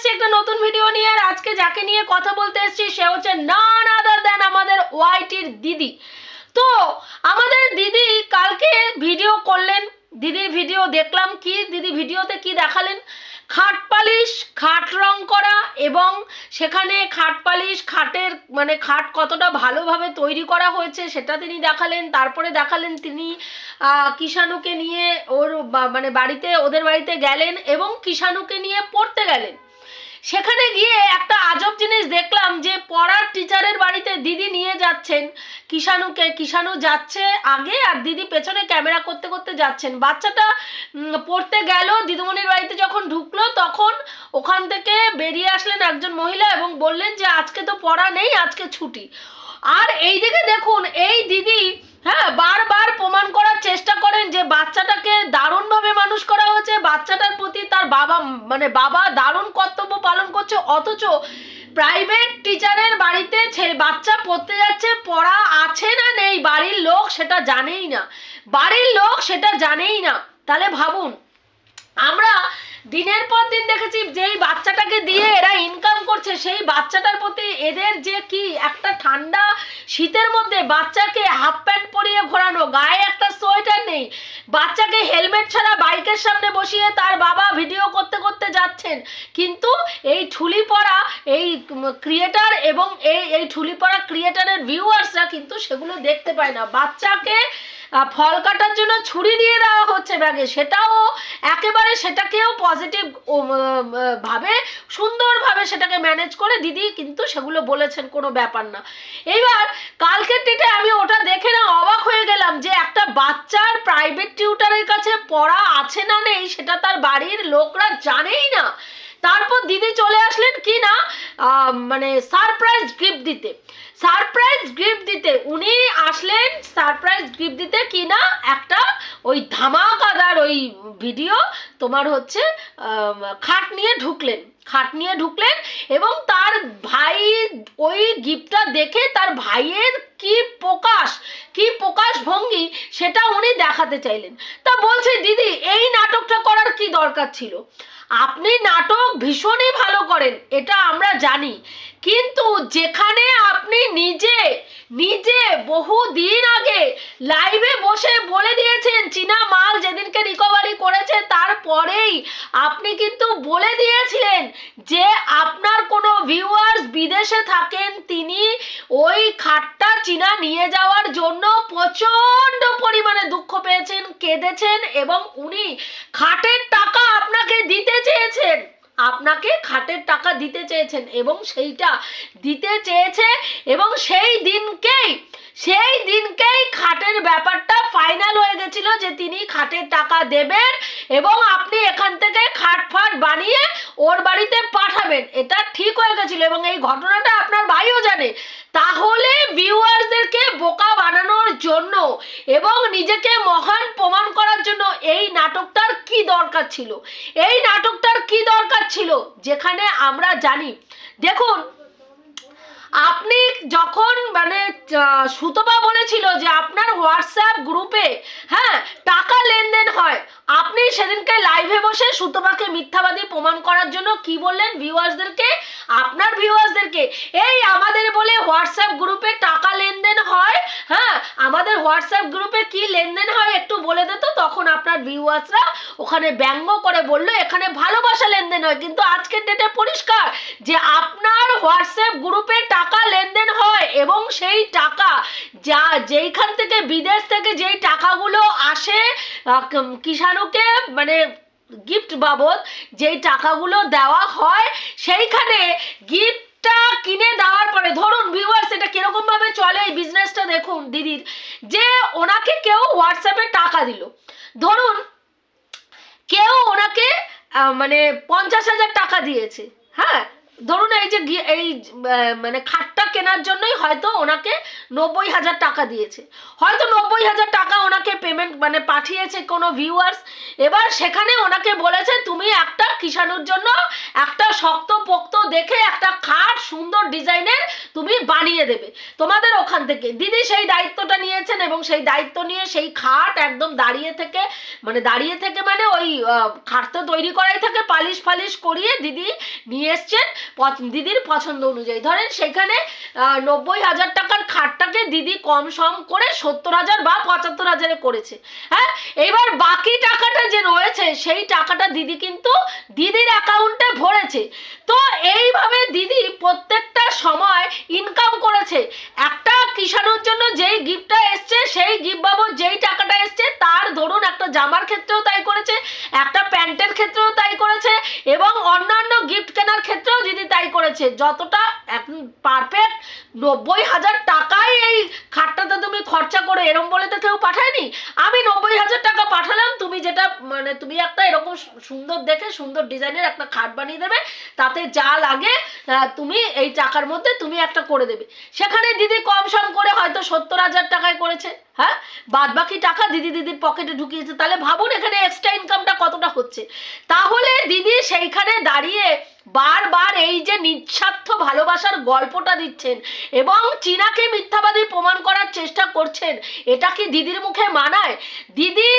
এসেছি একটা নতুন ভিডিও নিয়ে, আর আজকে যাকে নিয়ে কথা বলতে এসেছি, সে হচ্ছে নান আদার দেন আমাদের ওয়াইটির দিদি। তো আমাদের দিদি কালকে ভিডিও করলেন, দিদির ভিডিও দেখলাম কি, দিদি ভিডিওতে কি দেখালেন? খাট পালিশ, খাট রং করা এবং সেখানে খাট পালিশ, খাটের মানে খাট কতটা ভালোভাবে তৈরি করা হয়েছে সেটা তিনি দেখালেন, তারপরে দেখালেন তিনি কিষাণুকে নিয়ে ওর মানে বাড়িতে, ওদের বাড়িতে গেলেন এবং কিষাণুকে নিয়ে পড়তে গেলেন। সেখানে গিয়ে একটা আজব জিনিস দেখলাম যে পড়ার টিচারের বাড়িতে দিদি নিয়ে যাচ্ছেন। কিষাণুকে কিষাণু যাচ্ছে আগে আর দিদি পেছনে ক্যামেরা করতে করতে যাচ্ছেন। বাচ্চাটা পড়তে গেল, দিদিমণির বাড়িতে যখন ঢুকলো তখন ওখান থেকে বেরিয়ে আসলেন একজন মহিলা এবং বললেন যে আজকে তো পড়া নেই, আজকে ছুটি। আর এই দিকে দেখুন, এই দিদি হ্যাঁ বারবার প্রমাণ করার চেষ্টা করেন যে বাচ্চাটাকে দারুণভাবে মানুষ করা হয়েছে। বাচ্চাটার প্রতি তার বাবা মানে বাবা দারুণ কর্তব্য পালন করছে, অথচ প্রাইভেট টিচারের বাড়িতে ছে- বাচ্চা পড়তে যাচ্ছে, পড়া আছে না নেই, বাড়ির লোক সেটা জানেই না। বাড়ির লোক সেটা জানেই না। তাহলে ভাবুন আমরা দিনের পর দিন দেখেছি যেই বাচ্চাটাকে দিয়ে এরা ইনকাম করছে, সেই বাচ্চাটার প্রতি এদের যে কি একটা ঠান্ডা শীতের মধ্যে বাচ্চাকে হাফ প্যান্ট পরিয়ে ঘোরানো, গায়ে একটা সোয়েটার নেই, বাচ্চাকে হেলমেট ছাড়া বাইকের সামনে বসিয়ে তার বাবা ভিডিও করতে করতে যাচ্ছেন। কিন্তু এই ঠুলি পড়া এই ক্রিয়েটার এবং এই এই ঠুলি পড়া ক্রিয়েটারের ভিউয়ার্সরা কিন্তু সেগুলো দেখতে পায় না। বাচ্চাকে ফল কাটার জন্য ছুরি দিয়ে দেওয়া হচ্ছে ব্যাগে। সেটাও একেবারে সেটাকেও পজিটিভ ভাবে, সুন্দরভাবে সেটাকে ম্যানেজ করে দিদি কিন্তু সেগুলো বলেছেন, কোনো ব্যাপার না। এইবার কালকের ডেটে আমি ওটা দেখে না অবাক হয়ে গেলাম যে একটা বাচ্চার প্রাইভেট টিউটারের কাছে পড়া আছে না নেই, সেটা তার বাড়ির লোকরা জানেই না। তারপর দিদি চলে আসলেন কি না মানে সারপ্রাইজ গিফট দিতে। সারপ্রাইজ গিফট দিতে। উনি সারপ্রাইজ গিফট দিতে কি না একটা ওই ধামাকাদার ওই ভিডিও তোমার হচ্ছে খাট নিয়ে ঢুকলেন। খাট নিয়ে ঢুকলেন এবং তার ভাই ওই গিফটটা দেখে তার ভাইয়ের কি প্রকাশ কি প্রকাশ ভঙ্গি সেটা উনি দেখাতে চাইলেন। তা বলছে, দিদি, এই নাটকটা করার কি দরকার ছিল? আপনি নাটক ভীষণই ভালো করেন, এটা আমরা জানি। কিন্তু যেখানে আপনি নিজে নিজে বহু দিন আগে লাইভে বসে বলে দিয়েছেন, চীনা মাল যেদিনকে রিকভারি করেছে, তারপরেই আপনি কিন্তু বলে দিয়েছিলেন যে আপনার কোনো ভিউয়ার্স বিদেশে থাকেন, তিনি ওই খাটটা চীনা নিয়ে যাওয়ার জন্য প্রচণ্ড পরিমাণে দুঃখ পেয়েছেন, কেঁদেছেন এবং উনি খাটের টাকা আপনাকে দিতে চেয়েছেন। আপনাকে খাটের টাকা দিতে চেয়েছেন এবং সেইটা দিতে চেয়েছে এবং সেই দিনকেই সেই দিনকেই খাটের ব্যাপারটা ফাইনাল হয়ে গেছিল যে তিনি খাটের টাকা দেবেন এবং আপনি এখান থেকে খাট ফাট বানিয়ে ওর বাড়িতে পাঠাবেন। এটা ঠিক হয়ে গেছিল এবং এই ঘটনাটা আপনার ভাইও জানে। তাহলে ভিউয়ার্সদেরকে বোকা বানানোর জন্য এবং নিজেকে মহান প্রমাণ করার জন্য এই নাটকটার কি দরকার ছিল? এই নাটকটার কি দরকার ছিল? যেখানে আমরা জানি। দেখুন আপনি যখন মানে সুতপা বলেছিল যে আপনার হোয়াটসঅ্যাপ গ্রুপে হ্যাঁ টাকা লেনদেন হয় আপনি সেদিনকে লাইভে বসে সুতপাকে মিথ্যাবাদী প্রমাণ করার জন্য কি বললেন ভিউয়ার্সদেরকে আপনার ভিউয়ার্সদেরকে এই আমাদের বলে হোয়াটসঅ্যাপ গ্রুপে টাকা লেনদেন হয় হ্যাঁ? আমাদের হোয়াটসঅ্যাপ গ্রুপে কি লেনদেন হয় একটু বলে দে তো। তখন আপনার ভিউয়ার্সরা ওখানে ব্যঙ্গ করে বলল এখানে ভালোবাসা লেনদেন হয় কিন্তু আজকের ডেটে পরিষ্কার যে আপনার হোয়াটসঅ্যাপ গ্রুপে টাকা লেনদেন হয় এবং সেই টাকা যা যেইখান থেকে বিদেশ থেকে যেই টাকাগুলো আসে আহ, ক- মানে গিফট বাবদ যেই টাকাগুলো দেওয়া হয় সেইখানে গিফটটা কিনে দেওয়ার পরে, ধরুন ভিউয়ার্স এটা কীরকম ভাবে চলে এই বিজনেসটা দেখুন দিদির, যে ওনাকে কেউ হোয়াটসঅ্যাপে টাকা দিল। ধরুন কেউ ওনাকে মানে পঞ্চাশ হাজার টাকা দিয়েছে হ্যাঁ? ধরুন এই যে এই মানে খাটটা কেনার জন্যই হয়তো ওনাকে নব্বই হাজার টাকা দিয়েছে। হয়তো নব্বই হাজার টাকা ওনাকে পেমেন্ট মানে পাঠিয়েছে কোনো ভিউয়ার্স এবার সেখানে ওনাকে বলেছে, তুমি একটা কিষাণুর জন্য একটা শক্ত পোক্ত দেখে একটা খাট সুন্দর ডিজাইনের তুমি বানিয়ে দেবে। তোমাদের ওখান থেকে। দিদি সেই দায়িত্বটা নিয়েছেন এবং সেই দায়িত্ব নিয়ে সেই খাট একদম দাঁড়িয়ে থেকে মানে দাঁড়িয়ে থেকে মানে ওই খাট তো তৈরি করাই থাকে পালিশ ফালিশ করিয়ে দিদি নিয়ে এসছেন। দিদির পছন্দ অনুযায়ী। ধরেন সেখানে নব্বই হাজার টাকার খাটটাকে দিদি কম সম করে সত্তর হাজার বা পঁচাত্তর হাজারে করেছে। হ্যাঁ? এবার বাকি টাকাটা যে রয়েছে, সেই টাকাটা দিদি কিন্তু দিদির অ্যাকাউন্টে ভরেছে। তো এইভাবে দিদি প্রত্যেকটা সময় ইনকাম করেছে। একটা কিষাণুর জন্য যেই গিফটটা এসছে, সেই গিফট বাবদ যেই টাকাটা এসছে, তার ধরুন একটা জামার ক্ষেত্রেও তাই করেছে, একটা প্যান্টের ক্ষেত্রেও তাই করেছে, এবং অন্যান্য গিফট কেনার ক্ষেত্রেও দিদি তাই করেছে। যতটা এখন পারফেক্ট নব্বই হাজার টাকাই এই খাটটাতে তুমি খরচা করে এরম বলে তো কেউ পাঠায়নি? আমি নব্বই হাজার টাকা পাঠালাম, তুমি যেটা মানে তুমি একটা এরকম সুন্দর দেখে, সুন্দর ডিজাইনের একটা খাট বানিয়ে দেবে, তাতে যা লাগে তুমি এই টাকার মধ্যে তুমি একটা করে দেবে। সেখানে দিদি কম সম করে হয়তো সত্তর হাজার টাকায় করেছে। হ্যাঁ? বাদ বাকি টাকা দিদি দিদির পকেটে ঢুকিয়েছে, তাহলে ভাবুন এখানে এক্সট্রা ইনকামটা কতটা হচ্ছে। তাহলে দিদি সেইখানে দাঁড়িয়ে বারবার এই যে নিঃস্বার্থ ভালোবাসার গল্পটা দিচ্ছেন এবং চীনাকে মিথ্যাবাদী প্রমাণ করার চেষ্টা করছেন, এটা কি দিদির মুখে মানায়? দিদি,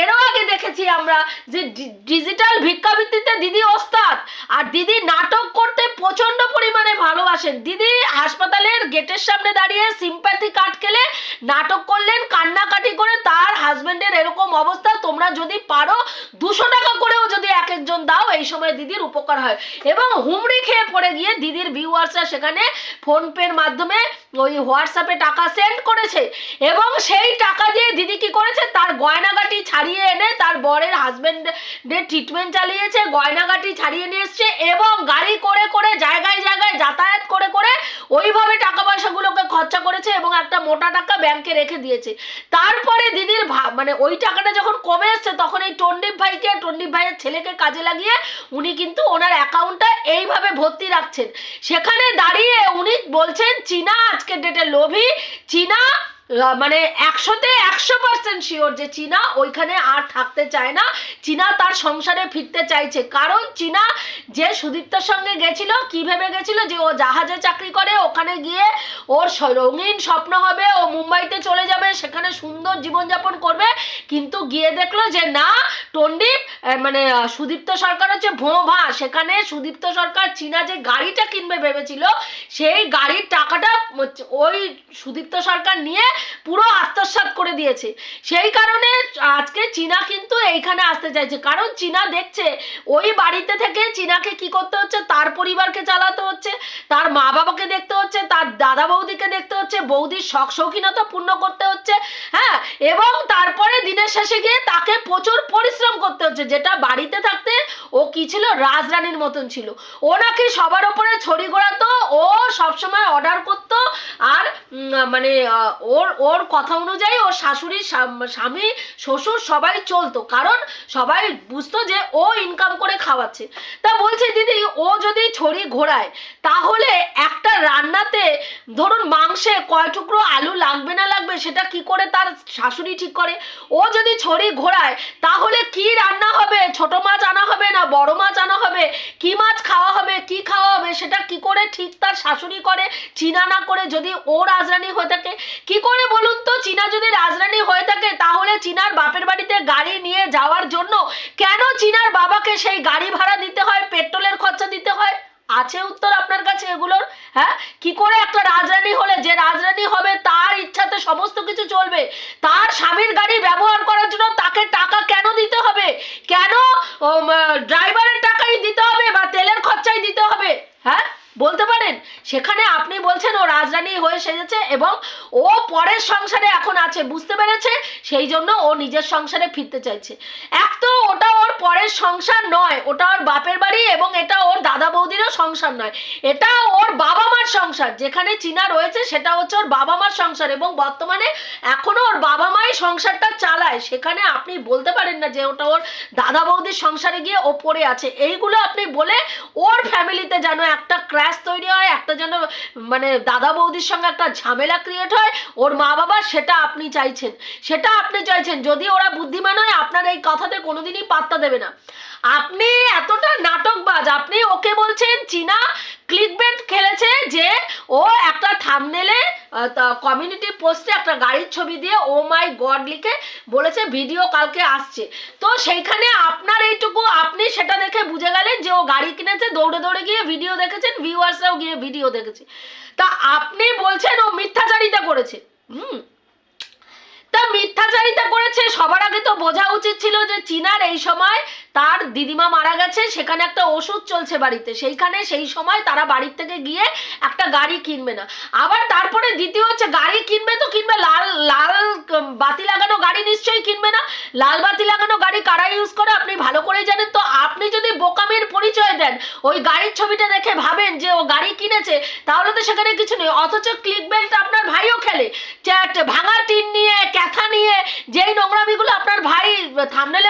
এরও আগে দেখেছি আমরা যে ডিজিটাল ভিক্ষাবৃত্তিতে দিদি ওস্তাদ, আর দিদি নাটক করতে প্রচণ্ড পরিমাণে ভালোবাসেন। দিদি হাসপাতালের গেটের সামনে দাঁড়িয়ে সিম্প্যাথি কাট খেলে নাটক করলেন কান্নাকাটি করে তার হাজবেন্ডের এরকম অবস্থা, তোমরা যদি পারো, দুশো টাকা করেও যদি এক একজন দাও, এই সময় দিদির উপকার হয়। এবং হুমড়ি খেয়ে পড়ে গিয়ে দিদির ভিউয়ার্সরা সেখানে ফোনপের মাধ্যমে ওই হোয়াটসঅ্যাপে টাকা সেন্ড করেছে। এবং সেই টাকা দিয়ে দিদি কি করেছে? তার গয়নাগাটি ছাড়িয়ে এনে তার বরের হাজবেন্ডের ট্রিটমেন্ট চালিয়েছে, গয়নাগাটি ছাড়িয়ে নিয়ে এসছে এবং গাড়ি করে করে জায়গায় জায়গায় যাতায়াত করে করে ওইভাবে টাকা পয়সাগুলোকে খরচা করেছে এবং একটা মোটা টাকা ব্যাংকে রেখে দিয়েছে। তারপরে দিদির মানে ওই টাকাটা যখন কমে এসছে, তখন এই টন্ডিপ ভাইকে, টন্ডিপ ভাইয়ের ছেলেকে কাজে লাগিয়ে উনি কিন্তু ওনার অ্যাকাউন্টটা এইভাবে ভর্তি রাখছেন। সেখানে দাঁড়িয়ে উনি বলছেন, চীনা, আজকের ডেটে লোভী, চীনা মানে একশোতে একশো পার্সেন্ট শিওর যে চীনা ওইখানে আর থাকতে চায় না। চীনা তার সংসারে ফিরতে চাইছে। কারণ চীনা যে সুদীপ্তর সঙ্গে গেছিল, কি ভেবে গেছিল যে ও জাহাজে চাকরি করে, ওখানে গিয়ে ওর রঙিন স্বপ্ন হবে, ও মুম্বাইতে চলে যাবে, সেখানে সুন্দর জীবনযাপন করবে। কিন্তু গিয়ে দেখল যে না টন্ডিপ মানে সুদীপ্ত সরকার হচ্ছে ভোঁ সেখানে সুদীপ্ত সরকার চীনা যে গাড়িটা কিনবে ভেবেছিল, সেই গাড়ির টাকাটা ওই সুদীপ্ত সরকার নিয়ে পুরো আত্মসাৎ করে দিয়েছে। সেই কারণে আজকে চীনা কিন্তু এইখানে আসতে চাইছে। কারণ চীনা দেখছে, ওই বাড়িতে থেকে চীনাকে কি করতে হচ্ছে? তার পরিবারকে চালাতে হচ্ছে, তার মা বাবাকে দেখতে হচ্ছে, তার দাদা বৌদিকে দেখতে হচ্ছে, বৌদির শখ শৌখিনতা পূর্ণ করতে হচ্ছে হ্যাঁ? এবং তারপরে দিনের শেষে গিয়ে তাকে প্রচুর পরিশ্রম করতে হচ্ছে। যেটা বাড়িতে থাকতে ও কি ছিল? রাজরানীর মতন ছিল। ও নাকি সবার ওপরে ছড়ি ঘোরাতো, ও সবসময় অর্ডার করতো, আর মানে ওর ওর কথা অনুযায়ী ওর শাশুড়ি স্বামী, শ্বশুর সবাই চলতো। কারণ সবাই বুঝতো যে ও ইনকাম করে খাওয়াচ্ছে। তা বলছে, দিদি, ও যদি ছড়ি ঘোরায়, তাহলে একটা রান্নাতে ধরুন মাংসে কয় টুকরো আলু লাগবে না লাগবে, সেটা কি করে তার শাশুড়ি ঠিক করে? ও যদি ছড়ি ঘোরায়, তাহলে কি রান্না হবে? ছোট মাছ আনা হবে না বড় মাছ আনা হবে? কি মাছ খাওয়া হবে? কি খাওয়া হবে? সেটা কি করে ঠিক তার শাশুড়ি করে? চিনা না করে যদি ও রাজরানী হয়ে থাকে, কি করে বলুন তো, চীনা যদি রাজরানী হয়ে থাকে, তাহলে চীনার বাপের বাড়িতে গাড়ি নিয়ে যাওয়ার জন্য কেন চীনার বাবাকে সেই গাড়ি ভাড়া দিতে হয়, পেট্রোলের খরচা দিতে হয়? আছে উত্তর আপনার কাছে এগুলোর? হ্যাঁ? কি করে একটা রাজরানী হলে, যে রাজরানী হবে, তার ইচ্ছাতে সমস্ত কিছু চলবে। তার স্বামীর গাড়ি ব্যবহার করার জন্য তাকে টাকা কেন দিতে হবে? কেন ড্রাইভারের টাকাই দিতে হবে বা তেলের খরচাই দিতে হবে? হ্যাঁ? বলতে পারেন? সেখানে আপনি বলছেন ও রাজরানী হয়ে সেজেছে এবং ও পরের সংসারে এখন আছে, বুঝতে পেরেছে? সেই জন্য ও নিজের সংসারে ফিরতে চাইছে। এক তো ওটা ওর পরের সংসার নয়, ওটা ওর বাপের বাড়ি এবং এটা ওর দাদা বৌদিরও সংসার নয়। এটা ওর বাবা মার সংসার, যেখানে চীনা রয়েছে সেটা হচ্ছে ওর বাবা মার সংসার এবং বর্তমানে এখনও ওর বাবা মাই সংসারটা চালায়। সেখানে আপনি বলতে পারেন না যে ওটা ওর দাদা বৌদির সংসারে গিয়ে ও পড়ে আছে। এইগুলো আপনি বলে ওর ফ্যামিলিতে যেন একটা ক্র্যাশ তৈরি হয়, একটা যেন মানে দাদা বৌদির সঙ্গে একটা ঝামেলা ক্রিয়েট হয়, ওর মা বাবা সেটা আপনি চাইছেন। সেটা আপনি চাইছেন। যদি ওরা বুদ্ধিমান হয়, আপনার এই কথাতে কোনোদিনই পাত্তা দেবে না। আপনি এতটা নাটকবাজ, আপনি ওকে বলছেন, চীনা ক্লিকবেট খেলেছে যে ও একটা থামনেলে কমিউনিটি পোস্টে একটা গাড়ির ছবি দিয়ে, ও মাই গড লিখে বলেছে, ভিডিও কালকে আসছে। তো সেইখানে আপনার এইটুকু, আপনি সেটা দেখে বুঝে গেলেন যে ও গাড়ি কিনেছে, দৌড়ে দৌড়ে গিয়ে ভিডিও দেখেছেন ভিউয়ার্সরাও গিয়ে ভিডিও দেখেছে। তা আপনি বলছেন ও মিথ্যাচারিতা করেছে। হুম তা মিথ্যাচারিতা করেছে, সবার আগে তো বোঝা উচিত ছিল যে চীনার এই সময় তার দিদিমা মারা গেছে, সেখানে একটা ওষুধ চলছে বাড়িতে। সেইখানে সেই সময় তারা বাড়ির থেকে গিয়ে একটা গাড়ি কিনবে না। আবার তারপরে দ্বিতীয় হচ্ছে, গাড়ি কিনবে তো কিনবে, লাল লাল বাতি লাগানো গাড়ি নিশ্চয়ই কিনবে না। লাল বাতি লাগানো গাড়ি কারা ইউজ করে? আপনি ভালো করেই জানেন তো। আপনি যদি বোকামির পরিচয় দেন, ওই গাড়ির ছবিটা দেখে ভাবেন যে ও গাড়ি কিনেছে, তাহলে তো সেখানে কিছু নেই। অথচ ক্লিক বেল্ট আপনার ভাইও খেলে। ভাঙা টিন নিয়ে ক্যাথা নিয়ে যেই নোংরামিগুলো আপনার ভাই থামনেলে করেছিল টাইটেলে করেছিল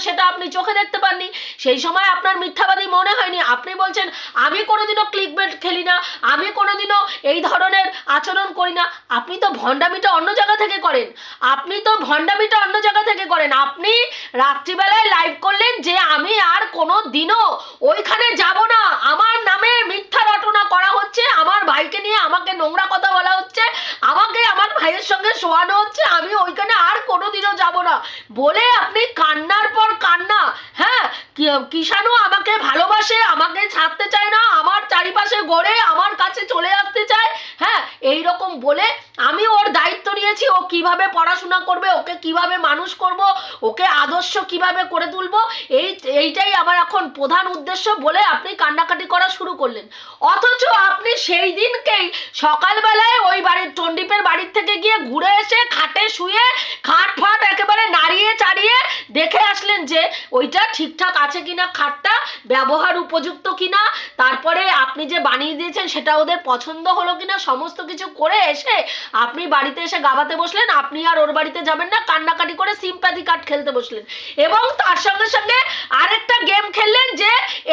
সেটা আপনি চোখে দেখতে পাননি। সেই সময় আপনার মিথ্যাবাদী মনে হয়নি। আপনি বলছেন, আমি কোনোদিনও ক্লিক বেল্ট খেলি না। আমি কোনোদিনও এই ধরনের আচরণ করি না। আপনি তো ভণ্ডামিটা অন্য জায়গা থেকে করেন। আপনি তো ভণ্ডামিটা অন্য জায়গা থেকে করেন। আপনি রাত্রিবেলায় লাইভ করলেন যে, আমি আর কোনো দিনও ওইখানে যাব না। আমার নামে মিথ্যা রটনা করা হচ্ছে। আমার ভাইকে নিয়ে আমাকে নোংরা কথা বলা হচ্ছে। আমাকে আমার ভাইয়ের সঙ্গে শোয়ানো হচ্ছে। আমি ওইখানে আর কোনোদিনও যাব না। বলে আপনি কান্নার পর কান্না। হ্যাঁ কি- কিষাণু আমাকে ভালোবাসে, আমাকে ছাড়তে চায় না, আমার চারিপাশে গড়ে, আমার কাছে চলে আসতে চায়। হ্যাঁ এইরকম বলে আমি ওর দায়িত্ব নিয়েছি, ও কীভাবে পড়াশোনা করবে, ওকে কীভাবে মানুষ করব, ওকে আদর্শ কীভাবে করে তুলবো, এই, এইটাই আমার এখন প্রধান উদ্দেশ্য বলে আপনি কান্নাকাটি করা শুরু করলেন। অথচ আপনি সেই দিনকেই সকালবেলায় ওই বাড়ির চণ্ডীপের বাড়ির থেকে গিয়ে ঘুরে এসে খাটে শুয়ে খাট ফাট একেবারে নাড়িয়ে চাড়িয়ে দেখে আসলেন যে ওইটা ঠিকঠাক আছে কিনা, খাটটা ব্যবহার উপযুক্ত কিনা, তারপরে আপনি যে বানিয়ে দিয়েছেন সেটা ওদের পছন্দ হলো কিনা, সমস্ত কিছু করে এসে আপনি বাড়িতে এসে গাবাতে বসলেন, আপনি আর ওর বাড়িতে যাবেন না, কান্নাকাটি করে সিম্প্যাথি কার্ড খেলতে বসলেন। এবং তার সঙ্গে সঙ্গে আরেকটা গেম খেললেন যে,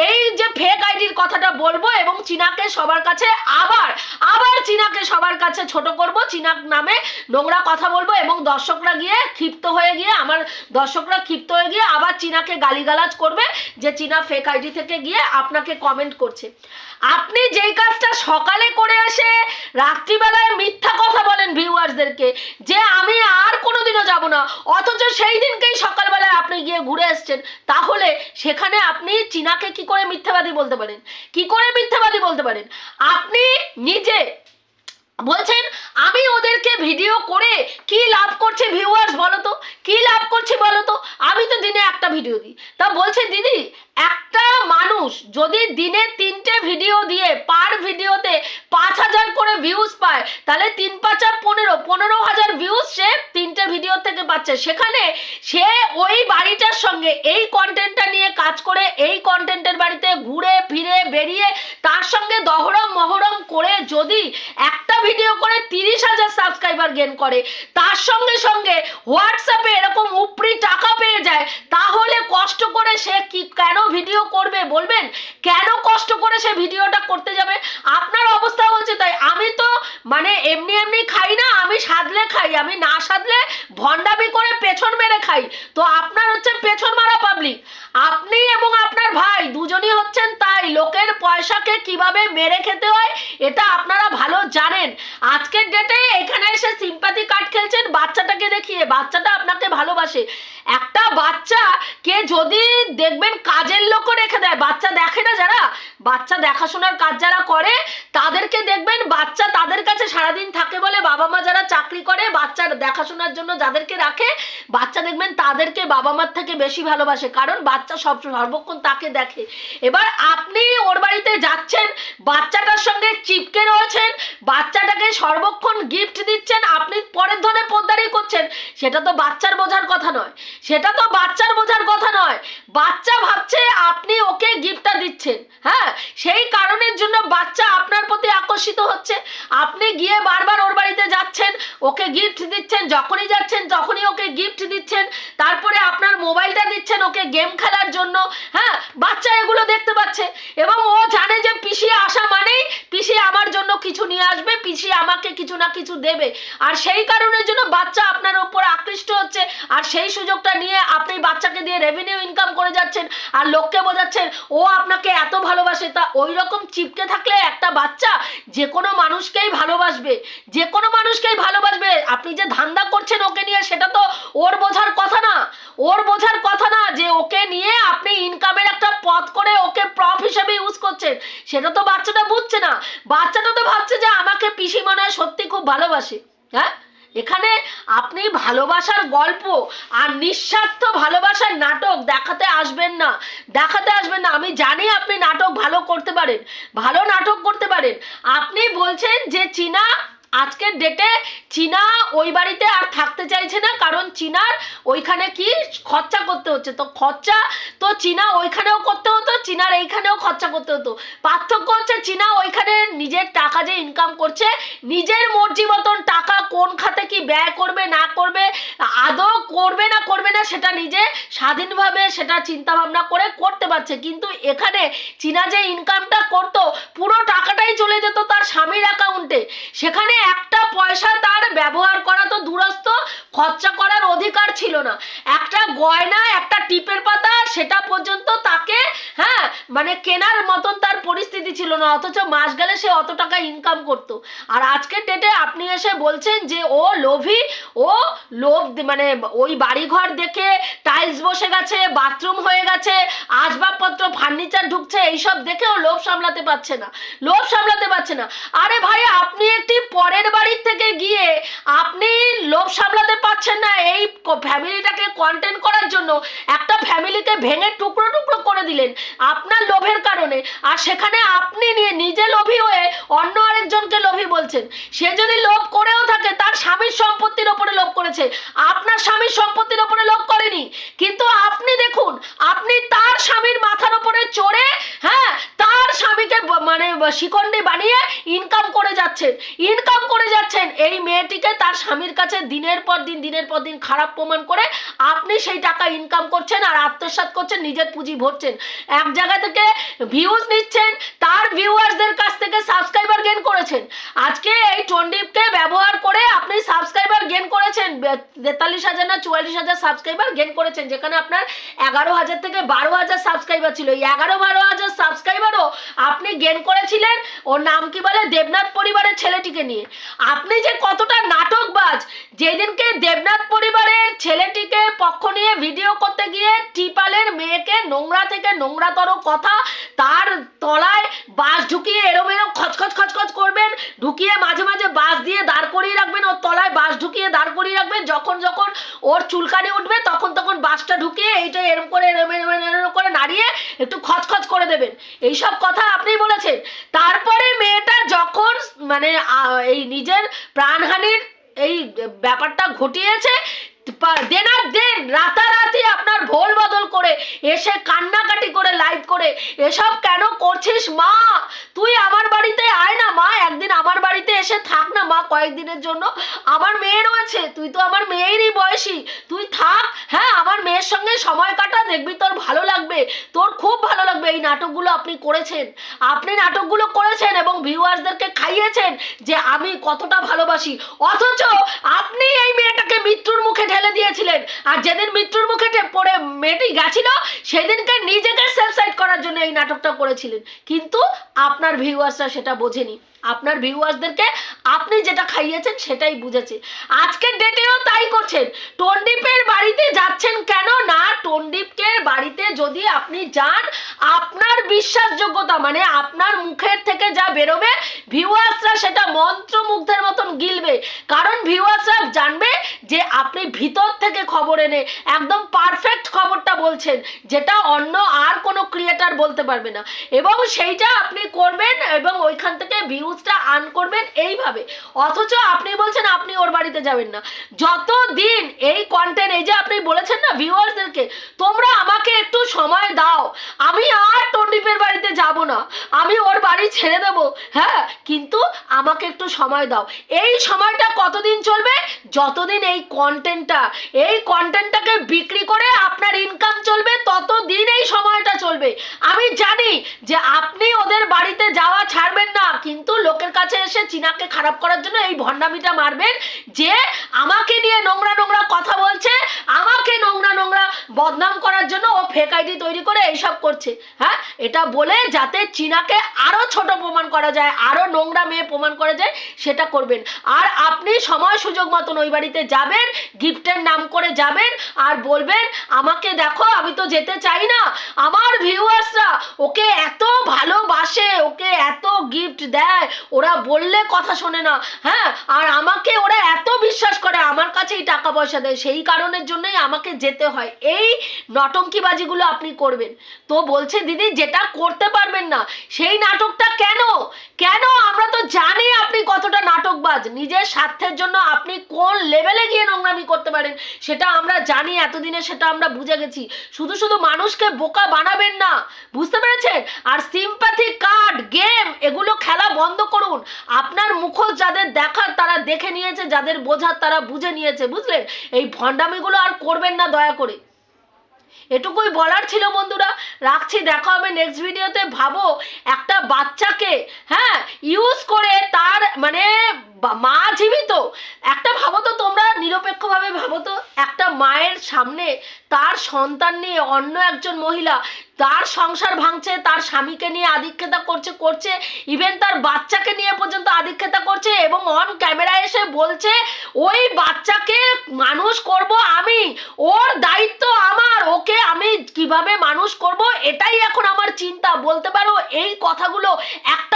এই যে ফেক আইডির কথাটা বলব এবং চীনাকে সবার কাছে আবার আবার চীনাকে সবার কাছে ছোট করব। চীনার নামে নোংরা কথা বলব এবং দর্শকরা গিয়ে ক্ষিপ্ত হয়ে গিয়ে, আমার দর্শকরা ক্ষিপ্ত হয়ে গিয়ে আবার চীনাকে গালিগালাজ করবে যে চীনা ফেক আইডি থেকে গিয়ে আপনাকে কমেন্ট করছে। আপনি যেই কাজটা সকালে করে এসে রাত্রিবেলায় মিথ্যা কথা বলেন ভিউয়ার্সদেরকে যে আমি আর কোনোদিনও যাব না। অথচ সেই দিনকেই সকালবেলায় আপনি গিয়ে ঘুরে এসছেন। তাহলে সেখানে আপনি চীনাকে কি করে মিথ্যাবাদী বলতে পারেন? কি করে মিথ্যাবাদী বলতে পারেন? আপনি নিজে বলছেন, আমি ওদেরকে ভিডিও করে কি লাভ করছে ভিউয়ার্স বলো তো? কি লাভ করছে বলো তো? আমি তো দিনে একটা ভিডিও দিই। তা বলছে, দিদি, একটা মানুষ যদি দিনে তিনটে ভিডিও দিয়ে পার ভিডিওতে পাঁচ হাজার করে ভিউজ পায়। তাহলে তিন পাঁচা পনেরো পনেরো হাজার ভিউজ সে তিনটে ভিডিও থেকে পাচ্ছে। সেখানে সে ওই বাড়িটার সঙ্গে এই কন্টেন্টটা নিয়ে কাজ করে, এই কন্টেন্টের বাড়িতে ঘুরে, ফিরে, বেরিয়ে তার সঙ্গে দহরম, মহরম করে যদি একটা ভিডিও করে তিরিশ হাজার সাবস্ক্রাইবার গেন করে, তার সঙ্গে সঙ্গে হোয়াটসঅ্যাপে এরকম উপরি টাকা পেয়ে যায়, তাহলে কষ্ট করে সে কি, কেন ভিডিও করবে বলবেন? কেন কষ্ট করে সে ভিডিওটা করতে যাবে। আপনার অবস্থা হচ্ছে তাই আমি তো মানে এমনি এমনি খাই না, আমি সাধলে খাই, আমি না সাধলে ভণ্ডামি করে পেছন মেরে খাই। তো আপনার হচ্ছে পেছন মারা পাবলিক আপনি এবং আপনার ভাই দুজনই হচ্ছেন তাই লোকের পয়সাকে কীভাবে মেরে খেতে হয়, এটা আপনারা ভালো জানেন। আজকের ডেটে এখানে এসে সিম্পাথি কার্ড খেলছেন, বাচ্চাটাকে দেখিয়ে, বাচ্চাটা আপনাকে ভালোবাসে। একটা বাচ্চা কে যদি দেখবেন কাজের লোকও রেখে দেয়, বাচ্চা দেখে না যারা? বাচ্চা দেখাশোনার কাজ যারা করে, তাদেরকে দেখবেন বাচ্চা তাদের কাছে সারাদিন থাকে বলে বাবা মা যারা চাকরি করে বাচ্চার দেখাশোনার জন্য যাদেরকে রাখে, বাচ্চা দেখবেন তাদেরকে বাবা মার থেকে বেশি ভালোবাসে। কারণ বাচ্চা সব সর্বক্ষণ তাকে দেখে। এবার আপনি ওর বাড়িতে যাচ্ছেন, বাচ্চাটার সঙ্গে চিপকে রয়েছেন, বাচ্চাটাকে সর্বক্ষণ গিফট দিচ্ছেন, আপনি পরের ধনে পোদ্দারি করছেন, সেটা তো বাচ্চার বোঝার কথা নয়। সেটা তো বাচ্চার বোঝার কথা নয়। বাচ্চা ভাবছে আপনি ওকে গিফটটা দিচ্ছেন হ্যাঁ? সেই কারণের জন্য বাচ্চা আপনার প্রতি আকর্ষিত হচ্ছে। আপনি গিয়ে বারবার ওর বাড়িতে যাচ্ছেন, ওকে গিফট দিচ্ছেন, যখনই যাচ্ছেন তখনই ওকে গিফট দিচ্ছেন, তারপরে আপনার মোবাইলটা দিচ্ছেন ওকে গেম খেলার জন্য হ্যাঁ? বাচ্চা এগুলো দেখতে পাচ্ছে এবং ও জানে যে পিসি আসা মানেই পিসি আমার জন্য কিছু নিয়ে আসবে, পিসি আমাকে কিছু না কিছু দেবে। আর সেই কারণের জন্য বাচ্চা আপনার উপর আকৃষ্ট হচ্ছে। আর সেই সুযোগটা নিয়ে আপনি বাচ্চাকে দিয়ে রেভিনিউ ইনকাম করে যাচ্ছেন আর লোককে বোঝাচ্ছেন, ও আপনাকে এত ভালোবাসে। তা ওই রকম চিপকে থাকলে একটা বাচ্চা যে কোনো মানুষকেই ভালোবাসবে, যে কোনো মানুষকেই ভালোবাসবে। আপনি যে ধান্দা করছেন ওকে নিয়ে, সেটা তো ওর বোঝার কথা না। ওর বোঝার কথা না যে ওকে নিয়ে আপনি ইনকামের একটা পথ করে ওকে প্রফ হিসেবে ইউজ করছেন। সেটা তো বাচ্চাটা বুঝছে না। বাচ্চাটা তো ভাবছে যে আমাকে পিসি মনে হয় সত্যি খুব ভালোবাসে। হ্যাঁ? এখানে আপনি ভালোবাসার গল্প আর নিঃস্বার্থ ভালোবাসার নাটক দেখাতে আসবেন না। দেখাতে আসবেন না। আমি জানি আপনি নাটক ভালো করতে পারেন। ভালো নাটক করতে পারেন। আপনি বলছেন যে চীনা আজকের ডেটে চীনা ওই বাড়িতে আর থাকতে চাইছে না, কারণ চীনার ওইখানে কি খরচা করতে হচ্ছে? তো খরচা তো চীনা ওইখানেও করতে হতো, চীনার এইখানেও খরচা করতে হতো। পার্থক্য হচ্ছে চীনা ওইখানে নিজের টাকা যে ইনকাম করছে, নিজের মর্জি মতন টাকা কোন খাতে কি ব্যয় করবে, না করবে, আদৌ করবে না করবে না সেটা নিজে স্বাধীনভাবে সেটা চিন্তা ভাবনা করে করতে পারছে। কিন্তু এখানে চীনা যে ইনকামটা করতো, পুরো টাকাটাই চলে যেত তার স্বামীর অ্যাকাউন্টে সেখানে একটা পয়সা তার ব্যবহার করা তো দূরস্থ খরচা করার অধিকার ছিল না। একটা গয়না, একটা টিপের পাতা, সেটা পর্যন্ত তাকে হ্যাঁ মানে কেনার মতন তার পরিস্থিতি ছিল না, অথচ মাস গেলে সে অত টাকা ইনকাম করতো। আর আজকের ডেটে আপনি এসে বলছেন যে, ও লোভী, ও লোভ মানে ওই বাড়িঘর দেখে টাইলস বসে গেছে বাথরুম হয়ে গেছে, আসবাবপত্র ফার্নিচার ঢুকছে, এইসব দেখেও লোভ সামলাতে পারছে না। লোভ সামলাতে পারছে না। আরে ভাই, আপনি একটি পরের বাড়ির থেকে গিয়ে আপনি লোভ সামলাতে পারছেন না এই ফ্যামিলিটাকে কন্টেন্ট করার জন্য। একটা ফ্যামিলিকে ভেঙে টুকরো টুকরো করে দিলেন আপনার লোভের কারণে। আর সেখানে আপনি নিয়ে নিজে লোভী হয়ে অন্য আরেকজনকে লোভী বলছেন। সে যদি লোভ করেও থাকে, তার স্বামীর সম্পত্তির ওপরে লোভ করেছে। আপনার স্বামীর সম্পত্তির ওপরে লোভ করেনি। কিন্তু আপনি দেখুন, আপনি তার স্বামীর মাথার ওপরে চড়ে হ্যাঁ তার স্বামীকে মানে শিকন্ডি বানিয়ে ইনকাম করে যাচ্ছেন। ইনকাম করে যাচ্ছেন। এই মেয়েটিকে তার স্বামীর কাছে দিনের পর দিন, দিনের পর দিন খারাপ প্রমাণ করে আপনি সেই টাকা ইনকাম করছেন আর আত্মসাত করছেন, নিজের পুঁজি ভরছেন। এক জায়গা থেকে ভিউজ নিচ্ছেন, তার ভিউয়ার্সদের কাছ থেকে সাবস্ক্রাইবার গেন করেছেন। আজকে এই টন্ডিপকে ব্যবহার করে আপনি সাবস্ক্রাইবার গেন করেছেন। তেতাল্লিশ হাজার না চুয়াল্লিশ হাজার সাবস্ক্রাইবার গেন করেছেন, যেখানে আপনার এগারো হাজার থেকে বারো হাজার সাবস্ক্রাইবার ছিল। এই এগারো বারো হাজার সাবস্ক্রাইবারও আপনি গেন করেছিলেন ওর নাম কি বলে? দেবনাথ পরিবারের ছেলেটিকে নিয়ে। আপনি যে কতটা নাটকবাজ, যেদিনকে দেবনাথ পরিবারের ছেলেটিকে পক্ষ নিয়ে ভিডিও করতে গিয়ে টিপালের মেয়েকে নোংরা থেকে নোংরাতর কথা তার তলায় বাস ঢুকিয়ে এরম এরম খচখচ খচখচ করবেন ঢুকিয়ে মাঝে মাঝে বাস দিয়ে দাঁড় করিয়ে রাখবেন, ওর তলায় বাস ঢুকিয়ে দাঁড় করিয়ে রাখবেন। যখন যখন ওর চুলকানি উঠবে, তখন তখন বাসটা ঢুকিয়ে এইটা এরম করে, এরম এরম এরম করে নাড়িয়ে একটু খচখচ করে দেবেন। এইসব কথা আপনি বলেছেন। তারপরে মেয়েটা যখন মানে এই নিজের প্রাণহানির এই ব্যাপারটা ঘটিয়েছে দেনার দেন রাতারাতি আপনার ভোল বদল করে, এসে কান্নাকাটি করে লাইভ করে, এসব কেন করছিস মা? তুই আমার বাড়িতে আয় না মা, একদিন আমার বাড়িতে এসে থাক না মা কয়েকদিনের জন্য। আমার মেয়ে রয়েছে, তুই তো আমার মেয়েরই বয়সী। তুই থাক হ্যাঁ আমার মেয়ের সঙ্গে সময় কাটা, দেখবি তোর ভালো লাগবে। তোর খুব ভালো লাগবে, এই নাটকগুলো আপনি করেছেন। আপনি নাটকগুলো করেছেন এবং ভিউয়ার্সদেরকে খাইয়েছেন যে আমি কতটা ভালোবাসি। অথচ আপনি এই মেয়েটাকে মৃত্যুর মুখে ঢেলে দিয়েছিলেন। আর যেদিন মৃত্যুর মুখে পড়ে মেয়েটি গেছিল সেদিনকে নিজেকে সেফসাইড করার জন্য এই নাটকটা করেছিলেন। কিন্তু আপনার ভিউয়ার্সরা সেটা বোঝেনি। আপনার ভিউয়ার্সদেরকে আপনি যেটা খাইয়েছেন সেটাই বুঝেছে। আজকের ডেটেও তাই করছেন। টন্ডিপের বাড়িতে যাচ্ছেন কেন? না, টন্ডিপকে বাড়িতে যদি আপনি যান, আপনার বিশ্বাসযোগ্যতা মানে আপনার মুখের থেকে যা বেরোবে ভিউয়ার্সরা সেটা মন্ত্রমুগ্ধের মতন গিলবে। কারণ ভিউয়ার্সরা জানবে যে আপনি ভিতর থেকে খবর এনে একদম পারফেক্ট খবরটা বলছেন, যেটা অন্য আর কোনো ক্রিয়েটার বলতে পারবে না। এবং সেইটা আপনি করবেন এবং ওইখান থেকে ভিউজটা আর্ন করবেন এইভাবে। অথচ আপনি বলছেন আপনি ওর বাড়িতে যাবেন না। যত দিন এই কন্টেন্ট এই যে আপনি বলেছেন না ভিউয়ার্সদেরকে তোমরা আমাকে একটু সময় দাও। আমি আর টন্ডিপের বাড়িতে যাব না। আমি ওর বাড়ি ছেড়ে দেব। হ্যাঁ কিন্তু আমাকে একটু সময় দাও। এই সময়টা কতদিন চলবে? যতদিন এই কন্টেন্টটা এই কন্টেন্টটাকে বিক্রি করে আপনার ইনকাম চলবে, ততদিন এই সময়টা চলবে। আমি জানি যে আপনি ওদের বাড়িতে যাওয়া ছাড়বেন না, কিন্তু লোকের কাছে এসে চিনাকে খারাপ করার জন্য এই ভণ্ডামিটা মারবেন যে আমাকে নিয়ে নোংরা নোংরা কথা বলছে, আমাকে নোংরা নোংরা বদনাম করার জন্য ও ফেক আইডি তৈরি করে এইসব করছে। হ্যাঁ? এটা বলে যাতে চীনাকে আরও ছোট প্রমাণ করা যায় আরও নোংরা মেয়ে প্রমাণ করা যায়, সেটা করবেন। আর আপনি সময় সুযোগ মতন ওই বাড়িতে যাবেন গিফটের নাম করে যাবেন আর বলবেন, আমাকে দেখো, আমি তো যেতে চাই না। আমার ভিউয়ার্সরা ওকে এত ভালোবাসে, ওকে এত গিফট দেয় ওরা বললে কথা শোনে না। হ্যাঁ আর আমাকে ওরা এত বিশ্বাস করে, আমার কাছেই টাকা পয়সা দেয়, সেই কারণের জন্যই আমাকে যেতে হয়। এই নটঙ্কিবাজিগুলো আপনি করবেন। তো বলছে, দিদি, যেটা করতে পারবেন না, সেই নাটকটা কেন? কেন? আমরা তো জানি আপনি কতটা নাটকবাজ। নিজের স্বার্থের জন্য আপনি কোন লেভেলে গিয়ে নোংরামি করতে পারেন, সেটা আমরা জানি, এতদিনে সেটা আমরা বুঝে গেছি। শুধু শুধু মানুষকে বোকা বানাবেন না, বুঝতে পেরেছেন? আর সিম্প্যাথি কার্ড গেম এগুলো খেলা বন্ধ করুন। আপনার মুখোশ যাদের দেখার তারা দেখে নিয়েছে, যাদের বোঝার তারা বুঝে নিয়েছে, বুঝলেন? এই ভণ্ডামিগুলো আর করবেন না দয়া করে। এটুকুই বলার ছিল বন্ধুরা। রাখছি, দেখা হবে নেক্সট ভিডিওতে ভাবো, একটা বাচ্চাকে হ্যাঁ ইউজ করে তার মানে মা জীবিত। একটা ভাবো তো তোমরা, নিরপেক্ষভাবে ভাবো তো, একটা মায়ের সামনে তার সন্তান নিয়ে অন্য একজন মহিলা তার সংসার ভাঙছে, তার স্বামীকে নিয়ে আধিক্ষেতা করছে করছে ইভেন তার বাচ্চাকে নিয়ে পর্যন্ত আধিক্ষেতা করছে এবং অন ক্যামেরা এসে বলছে, ওই বাচ্চাকে মানুষ করব আমি, ওর দায়িত্ব আমার, ওকে আমি কীভাবে মানুষ করব, এটাই এখন আমার চিন্তা। বলতে পারো, এই কথাগুলো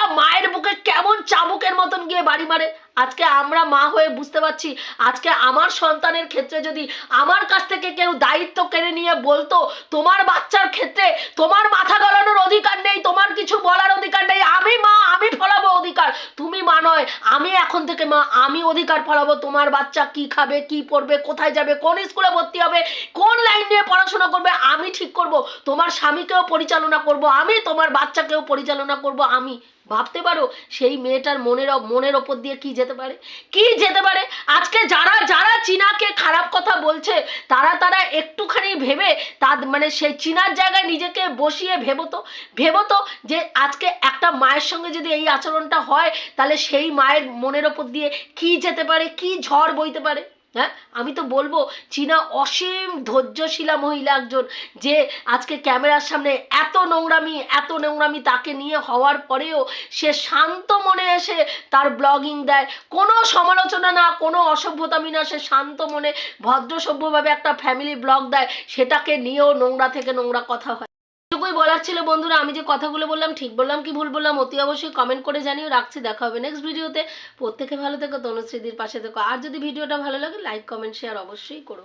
একটা মায়ের বুকে কেমন চাবুকের মতন গিয়ে বাড়ি মারে? আজকে আমরা মা হয়ে বুঝতে পারছি, আজকে আমার সন্তানের ক্ষেত্রে যদি আমার কাছ থেকে কেউ দায়িত্ব কেড়ে নিয়ে বলতো, তোমার বাচ্চার ক্ষেত্রে তোমার মাথা গলানোর অধিকার নেই, তোমার কিছু বলার অধিকার নেই, আমি মা, আমি ফলাবো অধিকার। তুমি মা নয়, আমি এখন থেকে মা, আমি অধিকার ফলাবো, তোমার বাচ্চা কি খাবে, কি পড়বে, কোথায় যাবে, কোন স্কুলে ভর্তি হবে, কোন লাইন নিয়ে পড়াশোনা করবে, আমি ঠিক করব, তোমার স্বামীকেও পরিচালনা করব, আমি তোমার বাচ্চাকেও পরিচালনা করব, আমি। ভাবতে পারো সেই মেয়েটার মনের মনের ওপর দিয়ে কি যেতে পারে? কি যেতে পারে? আজকে যারা যারা চীনাকে খারাপ কথা বলছে, তারা তারা একটুখানি ভেবে তার মানে সেই চীনার জায়গায় নিজেকে বসিয়ে ভেবো তো। ভেবো তো যে আজকে একটা মায়ের সঙ্গে যদি এই আচরণটা হয়, তাহলে সেই মায়ের মনের ওপর দিয়ে কি যেতে পারে? কি ঝড় বইতে পারে? হ্যাঁ? আমি তো বলব, চীনা অসীম ধৈর্যশীলা মহিলা একজন, যে আজকে ক্যামেরার সামনে এত নোংরামি এত নোংরামি তাকে নিয়ে হওয়ার পরেও সে শান্ত মনে এসে তার ব্লগিং দেয়। কোনো সমালোচনা না, কোনো অসভ্যতামি না, সে শান্ত মনে ভদ্র সভ্যভাবে একটা ফ্যামিলি ব্লগ দেয়। সেটাকে নিয়েও নোংরা থেকে নোংরা কথা হয়। এটুকুই বলার ছিল বন্ধুরা, আমি যে কথাগুলো বললাম ঠিক বললাম কি ভুল বললাম অতি অবশ্যই কমেন্ট করে জানিও। রাখছি, দেখা হবে নেক্সট ভিডিওতে। প্রত্যেকে ভালো থেকো তনুশ্রীদির পাশে থেকো। আর যদি ভিডিওটা ভালো লাগে লাইক কমেন্ট শেয়ার অবশ্যই করো।